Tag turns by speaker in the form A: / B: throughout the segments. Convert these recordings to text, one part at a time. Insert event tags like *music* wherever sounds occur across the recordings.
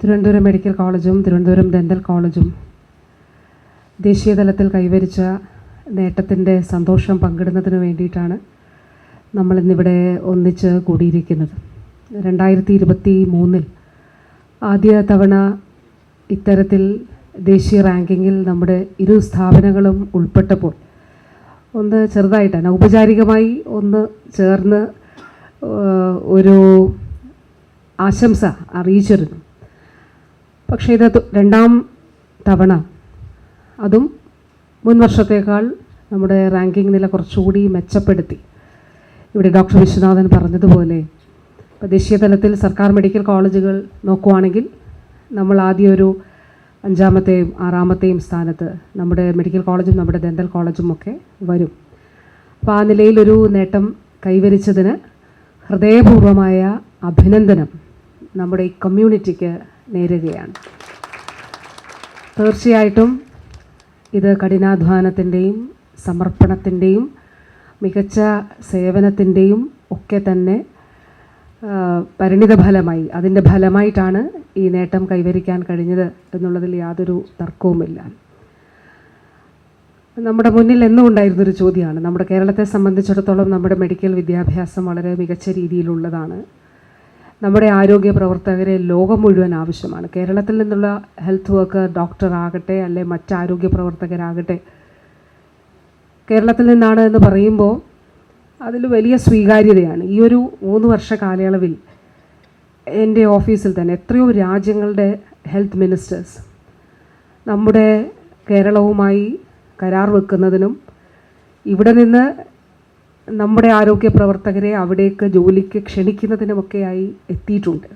A: Thiruvananthapuram medical കോളേജും Thiruvananthapuram dental കോളേജും ദേശീയ തലത്തിൽ കൈവരിച്ച നേട്ടത്തിന്റെ സന്തോഷം പങ്കിടുന്നതിന് വേണ്ടിയിട്ടാണ് നമ്മളിന്നിവിടെ ഒന്നിച്ച് കൂടിയിരിക്കുന്നത്. രണ്ടായിരത്തി ഇരുപത്തി മൂന്നിൽ ആദ്യ തവണ ഇത്തരത്തിൽ ദേശീയ റാങ്കിങ്ങിൽ നമ്മുടെ ഇരു സ്ഥാപനങ്ങളും ഉൾപ്പെട്ടപ്പോൾ ഒന്ന് ചെറുതായിട്ട് ഔപചാരികമായി ഒന്ന് ചേർന്ന് ഒരു ആശംസ അറിയിച്ചിരുന്നു. പക്ഷേ ഇത് രണ്ടാം തവണ. അതും മുൻ വർഷത്തേക്കാൾ നമ്മുടെ റാങ്കിംഗ് നില കുറച്ചുകൂടി മെച്ചപ്പെടുത്തി. ഇവിടെ ഡോക്ടർ വിശ്വനാഥൻ പറഞ്ഞതുപോലെ ഇപ്പോൾ ദേശീയ തലത്തിൽ സർക്കാർ മെഡിക്കൽ കോളേജുകൾ നോക്കുവാണെങ്കിൽ നമ്മൾ ആദ്യം ഒരു അഞ്ചാമത്തെയും ആറാമത്തെയും സ്ഥാനത്ത് നമ്മുടെ മെഡിക്കൽ കോളേജും നമ്മുടെ ഡെന്റൽ കോളേജും ഒക്കെ വരും. അപ്പോൾ ആ നിലയിലൊരു നേട്ടം കൈവരിച്ചതിന് ഹൃദയപൂർവമായ അഭിനന്ദനം നമ്മുടെ ഈ കമ്മ്യൂണിറ്റിക്ക് നേരുകയാണ്. തീർച്ചയായിട്ടും ഇത് കഠിനാധ്വാനത്തിന്റെയും സമർപ്പണത്തിന്റെയും മികച്ച സേവനത്തിന്റെയും ഒക്കെ തന്നെ പരിണിത ഫലമായി അതിന്റെ ഫലമായിട്ടാണ് ഈ നേട്ടം കൈവരിക്കാൻ കഴിഞ്ഞത് എന്നുള്ളതിൽ യാതൊരു തർക്കവുമില്ല. നമ്മുടെ മുന്നിൽ എന്നും ഉണ്ടായിരുന്നൊരു ചോദ്യമാണ്. നമ്മുടെ കേരളത്തെ സംബന്ധിച്ചിടത്തോളം നമ്മുടെ മെഡിക്കൽ വിദ്യാഭ്യാസം വളരെ മികച്ച രീതിയിലുള്ളതാണ്. നമ്മുടെ ആരോഗ്യ പ്രവർത്തകരെ ലോകം മുഴുവൻ ആവശ്യമാണ്. കേരളത്തിൽ നിന്നുള്ള ഹെൽത്ത് വർക്കർ ഡോക്ടർ ആകട്ടെ അല്ലെ മറ്റ് ആരോഗ്യ പ്രവർത്തകരാകട്ടെ. കേരളത്തിൽ നിന്നാണ് എന്ന് പറയുമ്പോൾ അതിൽ വലിയ സ്വീകാര്യതയാണ്. ഈ ഒരു മൂന്ന് വർഷ കാലയളവിൽ എന്റെ ഓഫീസിൽ തന്നെ എത്രയോ രാജ്യങ്ങളുടെ ഹെൽത്ത് മിനിസ്റ്റേഴ്സ് നമ്മുടെ കേരളവുമായി കരാർ വെക്കുന്നതിനും ഇവിടെ നിന്ന് നമ്മുടെ ആരോഗ്യ പ്രവർത്തകരെ അവിടേക്ക് ജോലിക്ക് ക്ഷണിക്കുന്നതിനുമൊക്കെയായി എത്തിയിട്ടുണ്ട്.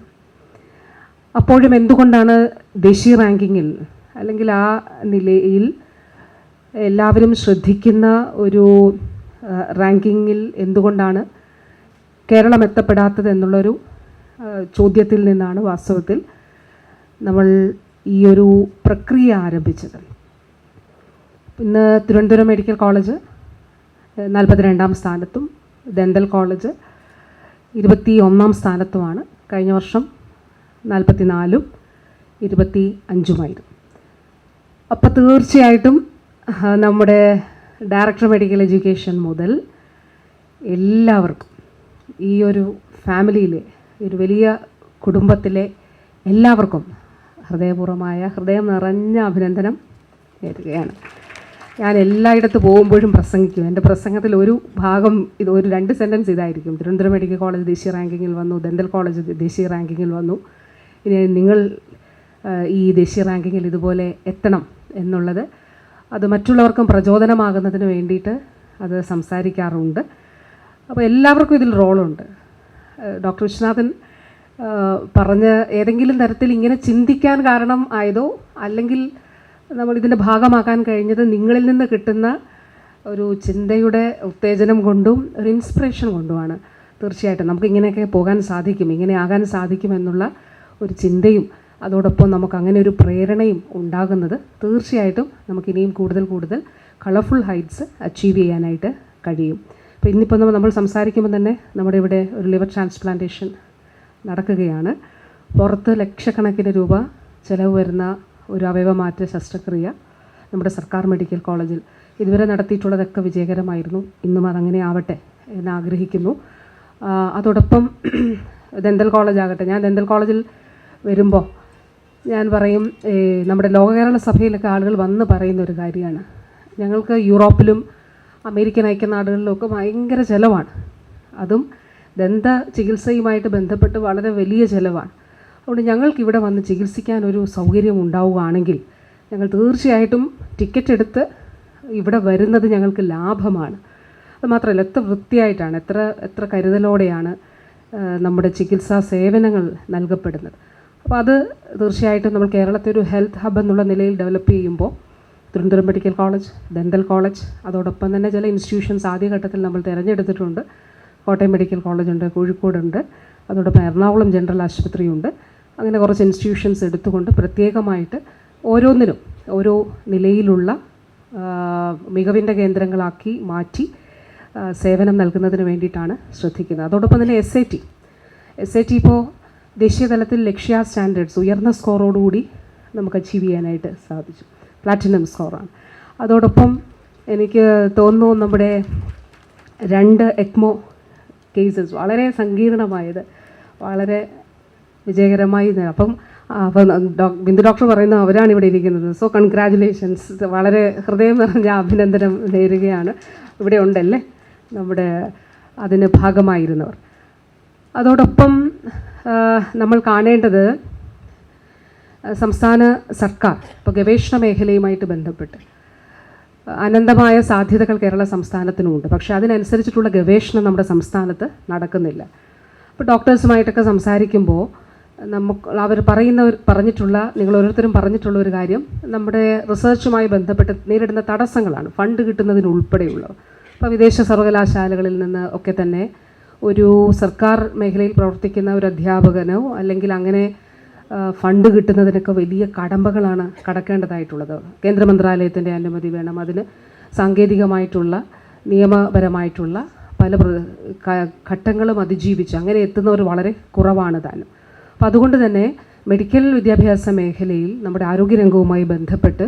A: അപ്പോഴും എന്തുകൊണ്ടാണ് ദേശീയ റാങ്കിങ്ങിൽ അല്ലെങ്കിൽ ആ നിലയിൽ എല്ലാവരും ശ്രദ്ധിക്കുന്ന ഒരു റാങ്കിങ്ങിൽ എന്തുകൊണ്ടാണ് കേരളം എത്തപ്പെടാത്തത് എന്നുള്ളൊരു ചോദ്യത്തിൽ നിന്നാണ് വാസ്തവത്തിൽ നമ്മൾ ഈ ഒരു പ്രക്രിയ ആരംഭിച്ചത്. ഇന്ന് തിരുവനന്തപുരം മെഡിക്കൽ കോളേജ് നാൽപ്പത്തിരണ്ടാം സ്ഥാനത്തും ദന്തൽ കോളേജ് ഇരുപത്തി ഒന്നാം സ്ഥാനത്തുമാണ്. കഴിഞ്ഞ വർഷം നാൽപ്പത്തി നാലും ഇരുപത്തി അഞ്ചുമായിരുന്നു അപ്പോൾ തീർച്ചയായിട്ടും നമ്മുടെ ഡയറക്ടർ മെഡിക്കൽ എഡ്യൂക്കേഷൻ മുതൽ എല്ലാവർക്കും ഈ ഒരു ഫാമിലിയിലെ ഒരു വലിയ കുടുംബത്തിലെ എല്ലാവർക്കും ഹൃദയപൂർവമായ ഹൃദയം നിറഞ്ഞ അഭിനന്ദനം നേരുകയാണ്. ഞാൻ എല്ലായിടത്ത് പോകുമ്പോഴും പ്രസംഗിക്കും. എന്റെ പ്രസംഗത്തിൽ ഒരു ഭാഗം ഇത് ഒരു രണ്ട് സെന്റൻസ് ഇതായിരിക്കും. തിരുവനന്തപുരം മെഡിക്കൽ കോളേജ് ദേശീയ റാങ്കിങ്ങിൽ വന്നു ദന്തൽ കോളേജ് ദേശീയ റാങ്കിങ്ങിൽ വന്നു. ഇനി നിങ്ങൾ ഈ ദേശീയ റാങ്കിങ്ങിൽ ഇതുപോലെ എത്തണം എന്നുള്ളത് അത് മറ്റുള്ളവർക്കും പ്രചോദനമാകുന്നതിന് വേണ്ടിയിട്ട് അത് സംസാരിക്കാറുണ്ട്. അപ്പോൾ എല്ലാവർക്കും ഇതിൽ റോളുണ്ട്. ഡോക്ടർ വിശ്വനാഥൻ പറഞ്ഞ ഏതെങ്കിലും തരത്തിൽ ഇങ്ങനെ ചിന്തിക്കാൻ കാരണം ആയതോ അല്ലെങ്കിൽ നമ്മൾ ഇതിന്റെ ഭാഗമാക്കാൻ കഴിഞ്ഞത് നിങ്ങളിൽ നിന്ന് കിട്ടുന്ന ഒരു ചിന്തയുടെ ഉത്തേജനം കൊണ്ടും ഒരു ഇൻസ്പിറേഷൻ കൊണ്ടുമാണ്. തീർച്ചയായിട്ടും നമുക്ക് ഇങ്ങനെയൊക്കെ പോകാൻ സാധിക്കും ഇങ്ങനെ ആകാൻ സാധിക്കുമെന്നുള്ള ഒരു ചിന്തയും അതോടൊപ്പം നമുക്ക് അങ്ങനെ ഒരു പ്രേരണയും ഉണ്ടാകുന്നത് തീർച്ചയായിട്ടും നമുക്ക് ഇനിയും കൂടുതൽ കൂടുതൽ കളർഫുൾ ഹൈറ്റ്സ് അച്ചീവ് ചെയ്യാനായിട്ട് കഴിയും. അപ്പോൾ ഇന്നിപ്പോൾ നമ്മൾ നമ്മൾ സംസാരിക്കുമ്പോൾ തന്നെ നമ്മുടെ ഇവിടെ ഒരു ലിവർ ട്രാൻസ്പ്ലാന്റേഷൻ നടക്കുകയാണ്. പുറത്ത് ലക്ഷക്കണക്കിന് രൂപ ചിലവ് വരുന്ന ഒരു അവയവമാറ്റ ശസ്ത്രക്രിയ നമ്മുടെ സർക്കാർ മെഡിക്കൽ കോളേജിൽ. ഇതുവരെ നടത്തിയിട്ടുള്ളതൊക്കെ വിജയകരമായിരുന്നു. ഇന്നും അതങ്ങനെ ആവട്ടെ എന്ന് ആഗ്രഹിക്കുന്നു. അതോടൊപ്പം *clears throat* ദന്തൽ കോളേജ് ആകട്ടെ. ഞാൻ ദന്തൽ കോളേജിൽ വരുമ്പോൾ ഞാൻ പറയും നമ്മുടെ ലോക കേരള സഭയിലൊക്കെ ആളുകൾ വന്ന് പറയുന്ന ഒരു കാര്യമാണ്. ഞങ്ങൾക്ക് യൂറോപ്പിലും അമേരിക്കൻ ഐക്യനാടുകളിലുമൊക്കെ ഭയങ്കര ചിലവാണ്. അതും ദന്ത ചികിത്സയുമായിട്ട് ബന്ധപ്പെട്ട് വളരെ വലിയ ചിലവാണ്. അതുകൊണ്ട് ഞങ്ങൾക്ക് ഇവിടെ വന്ന് ചികിത്സിക്കാൻ ഒരു സൗകര്യം ഉണ്ടാവുകയാണെങ്കിൽ ഞങ്ങൾ തീർച്ചയായിട്ടും ടിക്കറ്റ് എടുത്ത് ഇവിടെ വരുന്നത് ഞങ്ങൾക്ക് ലാഭമാണ്. അത് മാത്രമല്ല എത്ര വൃത്തിയായിട്ടാണ് എത്ര എത്ര കരുതലോടെയാണ് നമ്മുടെ ചികിത്സാ സേവനങ്ങൾ നൽകപ്പെടുന്നത്. അപ്പോൾ അത് തീർച്ചയായിട്ടും നമ്മൾ കേരളത്തെ ഒരു ഹെൽത്ത് ഹബ് എന്നുള്ള നിലയിൽ ഡെവലപ്പ് ചെയ്യുമ്പോൾ Thiruvananthapuram medical college dental college അതോടൊപ്പം തന്നെ ചില ഇൻസ്റ്റിറ്റ്യൂഷൻസ് ആദ്യഘട്ടത്തിൽ നമ്മൾ തിരഞ്ഞെടുത്തിട്ടുണ്ട്. കോട്ടയം മെഡിക്കൽ കോളേജുണ്ട് കോഴിക്കോടുണ്ട് അതോടൊപ്പം എറണാകുളം ജനറൽ ആശുപത്രിയുണ്ട്. അങ്ങനെ കുറച്ച് ഇൻസ്റ്റിറ്റ്യൂഷൻസ് എടുത്തുകൊണ്ട് പ്രത്യേകമായിട്ട് ഓരോന്നിനും ഓരോ നിലയിലുള്ള മികവിന്റെ കേന്ദ്രങ്ങളാക്കി മാറ്റി സേവനം നൽകുന്നതിന് വേണ്ടിയിട്ടാണ് ശ്രദ്ധിക്കുന്നത്. അതോടൊപ്പം തന്നെ S I T S I T ഇപ്പോൾ ദേശീയ തലത്തിൽ ലക്ഷ്യ സ്റ്റാൻഡേർഡ്സ് ഉയർന്ന സ്കോറോടുകൂടി നമുക്ക് അച്ചീവ് ചെയ്യാനായിട്ട് സാധിച്ചു. പ്ലാറ്റിനം സ്കോറാണ് അതോടൊപ്പം എനിക്ക് തോന്നുന്നു നമ്മുടെ രണ്ട് എക്മോ കേസസ് വളരെ സങ്കീർണമായത് വളരെ വിജയകരമായി അപ്പം അപ്പം ബിന്ദു ഡോക്ടർ പറയുന്നു അവരാണ് ഇവിടെ ഇരിക്കുന്നത്. സോ കൺഗ്രാജുലേഷൻസ് വളരെ ഹൃദയം നിറഞ്ഞ അഭിനന്ദനം നേരുകയാണ്. ഇവിടെ ഉണ്ടല്ലേ? നമ്മുടെ അതിന് ഭാഗമായിരുന്നവർ. അതോടൊപ്പം നമ്മൾ കാണേണ്ടത് സംസ്ഥാന സർക്കാർ ഇപ്പോൾ ഗവേഷണ മേഖലയുമായിട്ട് ബന്ധപ്പെട്ട് അനന്തമായ സാധ്യതകൾ കേരള സംസ്ഥാനത്തിനുമുണ്ട് പക്ഷേ അതിനനുസരിച്ചിട്ടുള്ള ഗവേഷണം നമ്മുടെ സംസ്ഥാനത്ത് നടക്കുന്നില്ല. അപ്പോൾ ഡോക്ടേഴ്സുമായിട്ടൊക്കെ സംസാരിക്കുമ്പോൾ നമുക്ക് അവർ പറയുന്നവർ പറഞ്ഞിട്ടുള്ള നിങ്ങൾ ഓരോരുത്തരും പറഞ്ഞിട്ടുള്ള ഒരു കാര്യം. നമ്മുടെ റിസർച്ചുമായി ബന്ധപ്പെട്ട് നേരിടുന്ന തടസ്സങ്ങളാണ്. ഫണ്ട് കിട്ടുന്നതിനുൾപ്പെടെയുള്ളവ. അപ്പോൾ വിദേശ സർവകലാശാലകളിൽ നിന്ന് ഒക്കെ തന്നെ ഒരു സർക്കാർ മേഖലയിൽ പ്രവർത്തിക്കുന്ന ഒരു അധ്യാപകനോ അല്ലെങ്കിൽ അങ്ങനെ ഫണ്ട് കിട്ടുന്നതിനൊക്കെ വലിയ കടമ്പകളാണ് കടക്കേണ്ടതായിട്ടുള്ളത്. കേന്ദ്ര മന്ത്രാലയത്തിന്റെ അനുമതി വേണം. അതിന് സാങ്കേതികമായിട്ടുള്ള നിയമപരമായിട്ടുള്ള പല ഘട്ടങ്ങളും അതിജീവിച്ച് അങ്ങനെ എത്തുന്നവർ വളരെ കുറവാണ് താനും. അപ്പോൾ അതുകൊണ്ട് തന്നെ മെഡിക്കൽ വിദ്യാഭ്യാസ മേഖലയിൽ നമ്മുടെ ആരോഗ്യരംഗവുമായി ബന്ധപ്പെട്ട്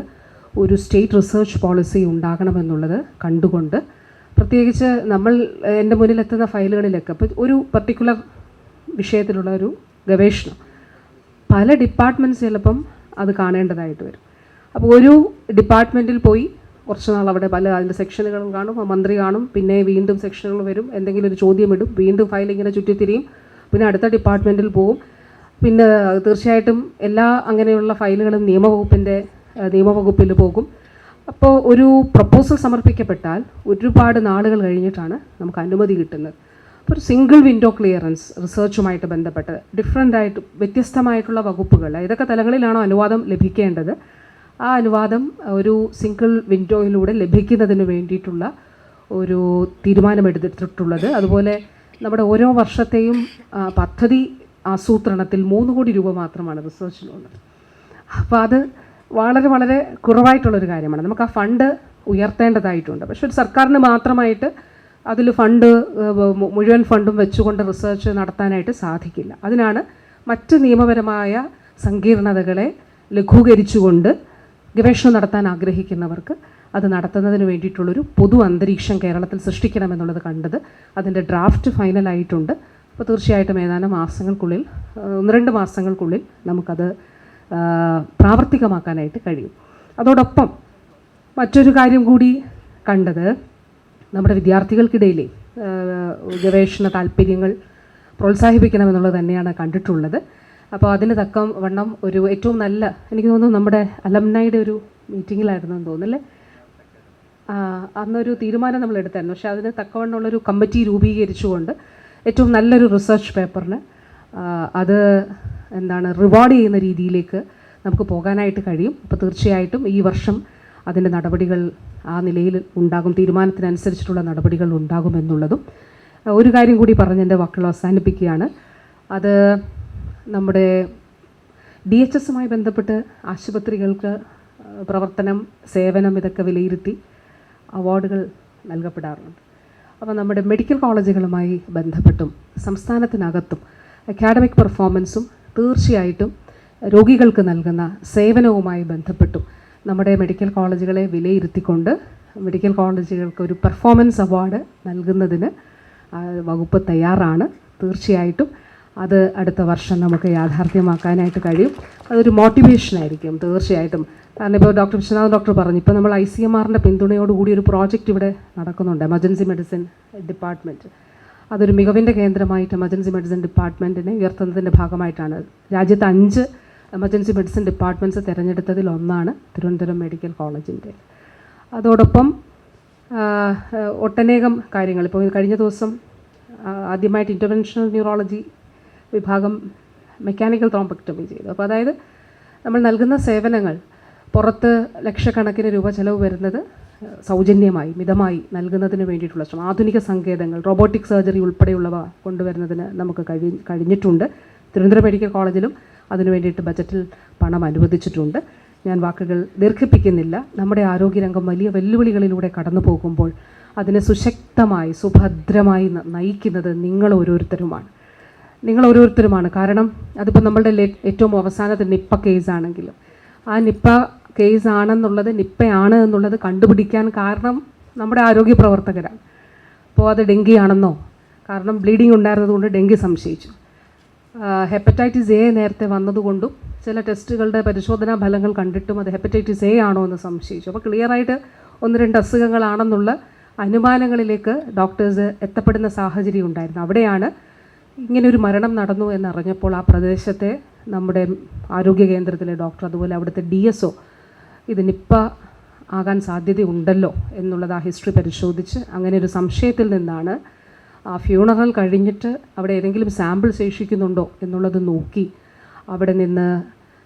A: ഒരു സ്റ്റേറ്റ് റിസർച്ച് പോളിസി ഉണ്ടാകണമെന്നുള്ളത് കണ്ടുകൊണ്ട് പ്രത്യേകിച്ച് നമ്മൾ എന്റെ മുന്നിലെത്തുന്ന ഫയലുകളിലൊക്കെ ഇപ്പോൾ ഒരു പർട്ടിക്കുലർ വിഷയത്തിലുള്ള ഒരു ഗവേഷണം. പല ഡിപ്പാർട്ട്മെന്റ്സ് ചിലപ്പം അത് കാണേണ്ടതായിട്ട് വരും. അപ്പോൾ ഒരു ഡിപ്പാർട്ട്മെന്റിൽ പോയി കുറച്ച് നാൾ അവിടെ പല അതിന്റെ സെക്ഷനുകളും കാണും മന്ത്രി കാണും പിന്നെ വീണ്ടും സെക്ഷനുകൾ വരും എന്തെങ്കിലും ഒരു ചോദ്യം ഇടും വീണ്ടും ഫയൽ ഇങ്ങനെ ചുറ്റിത്തിരിയും പിന്നെ അടുത്ത ഡിപ്പാർട്ട്മെന്റിൽ പോവും. പിന്നെ തീർച്ചയായിട്ടും എല്ലാ അങ്ങനെയുള്ള ഫയലുകളും നിയമവകുപ്പിന്റെ നിയമവകുപ്പിൽ പോകും. അപ്പോൾ ഒരു പ്രപ്പോസൽ സമർപ്പിക്കപ്പെട്ടാൽ ഒരുപാട് നാളുകൾ കഴിഞ്ഞിട്ടാണ് നമുക്ക് അനുമതി കിട്ടുന്നത്. അപ്പോൾ ഒരു സിംഗിൾ വിൻഡോ ക്ലിയറൻസ് റിസർച്ചുമായിട്ട് ബന്ധപ്പെട്ട് ഡിഫറെന്റ് ആയിട്ട് വ്യത്യസ്തമായിട്ടുള്ള വകുപ്പുകൾ ഏതൊക്കെ തലങ്ങളിലാണോ അനുവാദം ലഭിക്കേണ്ടത് ആ അനുവാദം ഒരു സിംഗിൾ വിൻഡോയിലൂടെ ലഭിക്കുന്നതിന് വേണ്ടിയിട്ടുള്ള ഒരു തീരുമാനമെടുത്തിട്ടുള്ളത്. അതുപോലെ നമ്മുടെ ഓരോ വർഷത്തെയും പദ്ധതി ആസൂത്രണത്തിൽ മൂന്ന് കോടി രൂപ മാത്രമാണ് റിസർച്ചിനുള്ളത് അപ്പോൾ അത് വളരെ വളരെ കുറവായിട്ടുള്ളൊരു കാര്യമാണ്. നമുക്ക് ആ ഫണ്ട് ഉയർത്തേണ്ടതായിട്ടുണ്ട്. പക്ഷെ ഒരു സർക്കാരിന് മാത്രമായിട്ട് അതിൽ ഫണ്ട് മുഴുവൻ ഫണ്ടും വെച്ചുകൊണ്ട് റിസർച്ച് നടത്താനായിട്ട് സാധിക്കില്ല. അതിനാണ് മറ്റ് നിയമപരമായ സങ്കീർണതകളെ ലഘൂകരിച്ചുകൊണ്ട് ഗവേഷണം നടത്താൻ ആഗ്രഹിക്കുന്നവർക്ക് അത് നടത്തുന്നതിന് വേണ്ടിയിട്ടുള്ളൊരു പൊതു അന്തരീക്ഷം കേരളത്തിൽ സൃഷ്ടിക്കണമെന്നുള്ളത് കണ്ടത് അതിന്റെ ഡ്രാഫ്റ്റ് ഫൈനലായിട്ടുണ്ട് അപ്പോൾ തീർച്ചയായിട്ടും ഏതാനും മാസങ്ങൾക്കുള്ളിൽ ഒന്ന് രണ്ട് മാസങ്ങൾക്കുള്ളിൽ നമുക്കത് പ്രാവർത്തികമാക്കാനായിട്ട് കഴിയും. അതോടൊപ്പം മറ്റൊരു കാര്യം കൂടി കണ്ടത് നമ്മുടെ വിദ്യാർത്ഥികൾക്കിടയിലെ ഗവേഷണ താല്പര്യങ്ങൾ പ്രോത്സാഹിപ്പിക്കണമെന്നുള്ളത് തന്നെയാണ് കണ്ടിട്ടുള്ളത്. അപ്പോൾ അതിന് തക്ക വണ്ണം ഒരു ഏറ്റവും നല്ല എനിക്ക് തോന്നുന്നു നമ്മുടെ അലംനയുടെ ഒരു മീറ്റിങ്ങിലായിരുന്നു എന്ന് തോന്നുന്നല്ലേ അന്നൊരു തീരുമാനം നമ്മൾ എടുത്തായിരുന്നു പക്ഷേ അതിന് തക്കവണ്ണമുള്ളൊരു കമ്മിറ്റി രൂപീകരിച്ചുകൊണ്ട് ഏറ്റവും നല്ലൊരു റിസർച്ച് പേപ്പറിന് അത് എന്താണ് റിവാർഡ് ചെയ്യുന്ന രീതിയിലേക്ക് നമുക്ക് പോകാനായിട്ട് കഴിയും. അപ്പോൾ തീർച്ചയായിട്ടും ഈ വർഷം അതിന്റെ നടപടികൾ ആ നിലയിൽ ഉണ്ടാകും തീരുമാനത്തിനനുസരിച്ചിട്ടുള്ള നടപടികൾ ഉണ്ടാകുമെന്നുള്ളതും ഒരു കാര്യം കൂടി പറഞ്ഞ് എന്റെ വാക്കുകൾ അവസാനിപ്പിക്കുകയാണ്. അത് നമ്മുടെ ഡി എച്ച് എസുമായി ബന്ധപ്പെട്ട് ആശുപത്രികൾക്ക് പ്രവർത്തനം സേവനം ഇതൊക്കെ വിലയിരുത്തി അവാർഡുകൾ നൽകപ്പെടാറുണ്ട്. അപ്പോൾ നമ്മുടെ മെഡിക്കൽ കോളേജുകളുമായി ബന്ധപ്പെട്ടും സംസ്ഥാനത്തിനകത്തും അക്കാഡമിക് പെർഫോമൻസും തീർച്ചയായിട്ടും രോഗികൾക്ക് നൽകുന്ന സേവനവുമായി ബന്ധപ്പെട്ടും നമ്മുടെ മെഡിക്കൽ കോളേജുകളെ വിലയിരുത്തിക്കൊണ്ട് മെഡിക്കൽ കോളേജുകൾക്ക് ഒരു പെർഫോമൻസ് അവാർഡ് നൽകുന്നതിന് വകുപ്പ് തയ്യാറാണ്. തീർച്ചയായിട്ടും അത് അടുത്ത വർഷം നമുക്ക് യാഥാർത്ഥ്യമാക്കാനായിട്ട് കഴിയും. അതൊരു മോട്ടിവേഷനായിരിക്കും തീർച്ചയായിട്ടും. കാരണം ഇപ്പോൾ ഡോക്ടർ വിശ്വനാഥ് ഡോക്ടർ പറഞ്ഞു ഇപ്പോൾ നമ്മൾ ഐ സി എം ആറിന്റെ പിന്തുണയോടുകൂടി ഒരു പ്രോജക്റ്റ് ഇവിടെ നടക്കുന്നുണ്ട് എമർജൻസി മെഡിസിൻ ഡിപ്പാർട്ട്മെന്റ് അതൊരു മികവിന്റെ കേന്ദ്രമായിട്ട് എമർജൻസി മെഡിസിൻ ഡിപ്പാർട്ട്മെന്റിനെ ഉയർത്തുന്നതിന്റെ ഭാഗമായിട്ടാണ്. രാജ്യത്ത് അഞ്ച് എമർജൻസി മെഡിസിൻ ഡിപ്പാർട്ട്മെന്റ്സ് തിരഞ്ഞെടുത്തതിൽ ഒന്നാണ് തിരുവനന്തപുരം മെഡിക്കൽ കോളേജിന്റെ. അതോടൊപ്പം ഒട്ടനേകം കാര്യങ്ങൾ. ഇപ്പോൾ കഴിഞ്ഞ ദിവസം ആദ്യമായിട്ട് ഇന്റർവെൻഷണൽ ന്യൂറോളജി വിഭാഗം മെക്കാനിക്കൽ ത്രോംബക്ടമി ചെയ്തു. അപ്പോൾ അതായത് നമ്മൾ നൽകുന്ന സേവനങ്ങൾ പുറത്ത് ലക്ഷക്കണക്കിന് രൂപ ചിലവ് വരുന്നത് സൗജന്യമായി മിതമായി നൽകുന്നതിന് വേണ്ടിയിട്ടുള്ള ശ്രമം. ആധുനിക സങ്കേതങ്ങൾ റോബോട്ടിക് സർജറി ഉൾപ്പെടെയുള്ളവ കൊണ്ടുവരുന്നതിന് നമുക്ക് കഴി കഴിഞ്ഞിട്ടുണ്ട്. തിരുവനന്തപുരം മെഡിക്കൽ കോളേജിലും അതിനു വേണ്ടിയിട്ട് ബജറ്റിൽ പണം അനുവദിച്ചിട്ടുണ്ട്. ഞാൻ വാക്കുകൾ ദീർഘിപ്പിക്കുന്നില്ല. നമ്മുടെ ആരോഗ്യരംഗം വലിയ വെല്ലുവിളികളിലൂടെ കടന്നു പോകുമ്പോൾ അതിനെ സുശക്തമായി സുഭദ്രമായി നയിക്കുന്നത് നിങ്ങൾ ഓരോരുത്തരുമാണ്. നിങ്ങൾ ഓരോരുത്തരുമാണ് കാരണം അതിപ്പോൾ നമ്മളുടെ ഏറ്റവും അവസാനത്തെ നിപ്പ കേസാണെങ്കിലും ആ നിപ്പ കേസ് ആണെന്നുള്ളത് നിപ്പയാണ് എന്നുള്ളത് കണ്ടുപിടിക്കാൻ കാരണം നമ്മുടെ ആരോഗ്യ പ്രവർത്തകരാണ്. അപ്പോൾ അത് ഡെങ്കി ആണെന്നോ കാരണം ബ്ലീഡിംഗ് ഉണ്ടായിരുന്നതുകൊണ്ട് ഡെങ്കി സംശയിച്ചു. ഹെപ്പറ്റൈറ്റിസ് എ നേരത്തെ വന്നതുകൊണ്ടും ചില ടെസ്റ്റുകളുടെ പരിശോധനാ ഫലങ്ങൾ കണ്ടിട്ടും അത് ഹെപ്പറ്റൈറ്റിസ് എ ആണോ എന്ന് സംശയിച്ചു. അപ്പോൾ ക്ലിയറായിട്ട് ഒന്ന് രണ്ട് അസുഖങ്ങളാണെന്നുള്ള അനുമാനങ്ങളിലേക്ക് ഡോക്ടേഴ്സ് എത്തപ്പെടുന്ന സാഹചര്യം ഉണ്ടായിരുന്നു. അവിടെയാണ് ഇങ്ങനെ ഒരു മരണം നടന്നു എന്നറിഞ്ഞപ്പോൾ ആ പ്രദേശത്തെ നമ്മുടെ ആരോഗ്യ കേന്ദ്രത്തിലെ ഡോക്ടർ അതുപോലെ അവിടുത്തെ ഡി എസ് ഒ ഇത് നിപ്പ ആകാൻ സാധ്യതയുണ്ടല്ലോ എന്നുള്ളത് ആ ഹിസ്റ്ററി പരിശോധിച്ച് അങ്ങനെ ഒരു സംശയത്തിൽ നിന്നാണ് ആ ഫ്യൂണറൽ കഴിഞ്ഞിട്ട് അവിടെ ഏതെങ്കിലും സാമ്പിൾ ശേഷിക്കുന്നുണ്ടോ എന്നുള്ളത് നോക്കി അവിടെ നിന്ന്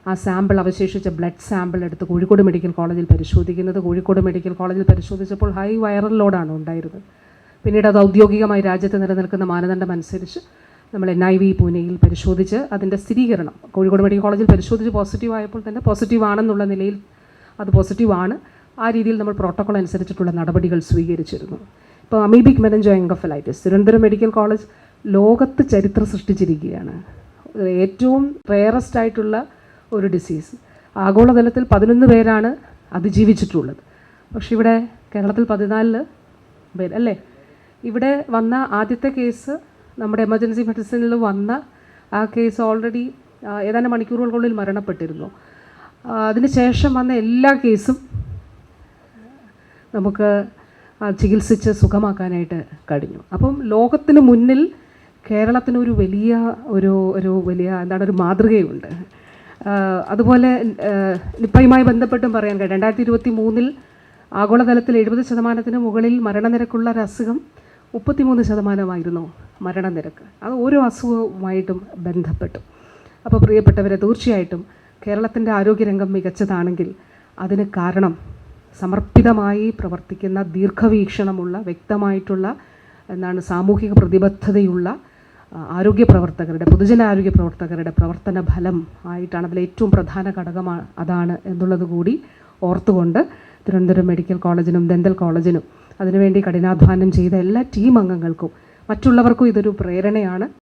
A: ആ സാമ്പിൾ അവശേഷിച്ച ബ്ലഡ് സാമ്പിൾ എടുത്ത് കോഴിക്കോട് മെഡിക്കൽ കോളേജിൽ പരിശോധിക്കുന്നത്. കോഴിക്കോട് മെഡിക്കൽ കോളേജിൽ പരിശോധിച്ചപ്പോൾ ഹൈ വൈറൽ ലോഡാണ് ഉണ്ടായിരുന്നത്. പിന്നീട് അത് ഔദ്യോഗികമായി രാജ്യത്ത് നിലനിൽക്കുന്ന മാനദണ്ഡം അനുസരിച്ച് നമ്മൾ എൻ ഐ വി പൂനെയിൽ പരിശോധിച്ച് അതിന്റെ സ്ഥിരീകരണം. കോഴിക്കോട് മെഡിക്കൽ കോളേജിൽ പരിശോധിച്ച് പോസിറ്റീവ് ആയപ്പോൾ തന്നെ പോസിറ്റീവ് ആണെന്നുള്ള നിലയിൽ അത് പോസിറ്റീവ് ആണ്. ആ രീതിയിൽ നമ്മൾ പ്രോട്ടോകോൾ അനുസരിച്ചിട്ടുള്ള നടപടികൾ സ്വീകരിച്ചിരുന്നു. ഇപ്പോൾ amoebic meningoencephalitis Thiruvananthapuram medical college ലോകത്ത് ചരിത്രം സൃഷ്ടിച്ചിരിക്കുകയാണ്. ഏറ്റവും റെയറസ്റ്റ് ആയിട്ടുള്ള ഒരു ഡിസീസ് ആഗോളതലത്തിൽ പതിനൊന്ന് പേരാണ് അതിജീവിച്ചിട്ടുള്ളത്. പക്ഷെ ഇവിടെ കേരളത്തിൽ പതിനാലിൽ പേര് അല്ലേ? ഇവിടെ വന്ന ആദ്യത്തെ കേസ് നമ്മുടെ എമർജൻസി മെഡിസിനിൽ വന്ന ആ കേസ് ഓൾറെഡി ഏതാനും മണിക്കൂറുകൾക്കുള്ളിൽ മരണപ്പെട്ടിരുന്നു. അതിനുശേഷം വന്ന എല്ലാ കേസും നമുക്ക് ചികിത്സിച്ച് സുഖമാക്കാനായിട്ട് കഴിഞ്ഞു. അപ്പം ലോകത്തിന് മുന്നിൽ കേരളത്തിന് ഒരു വലിയ ഒരു ഒരു വലിയ എന്താണ് ഒരു മാതൃകയുണ്ട്. അതുപോലെ നിപ്പയുമായി ബന്ധപ്പെട്ടും പറയാൻ കഴിയും. രണ്ടായിരത്തി ഇരുപത്തി മൂന്നിൽ ആഗോളതലത്തിൽ എഴുപത് ശതമാനത്തിന് മുകളിൽ മരണനിരക്കുള്ള ഒരു അസുഖം മുപ്പത്തിമൂന്ന് ശതമാനമായിരുന്നു മരണനിരക്ക്. അത് ഓരോ അസുഖവുമായിട്ടും ബന്ധപ്പെട്ടു. അപ്പോൾ പ്രിയപ്പെട്ടവരെ തീർച്ചയായിട്ടും കേരളത്തിന്റെ ആരോഗ്യരംഗം മികച്ചതാണെങ്കിൽ അതിന് കാരണം സമർപ്പിതമായി പ്രവർത്തിക്കുന്ന ദീർഘവീക്ഷണമുള്ള വ്യക്തമായിട്ടുള്ള എന്താണ് സാമൂഹിക പ്രതിബദ്ധതയുള്ള ആരോഗ്യ പ്രവർത്തകരുടെ പൊതുജനാരോഗ്യ പ്രവർത്തകരുടെ പ്രവർത്തന ഫലം ആയിട്ടാണ് അതിലെ ഏറ്റവും പ്രധാന ഘടകമാണ് അതാണ് എന്നുള്ളത് കൂടി ഓർത്തുകൊണ്ട് തിരുവനന്തപുരം മെഡിക്കൽ കോളേജിനും ദന്തൽ കോളേജിനും അതിനുവേണ്ടി കഠിനാധ്വാനം ചെയ്ത എല്ലാ ടീം അംഗങ്ങൾക്കും മറ്റുള്ളവർക്കും ഇതൊരു പ്രേരണയാണ്.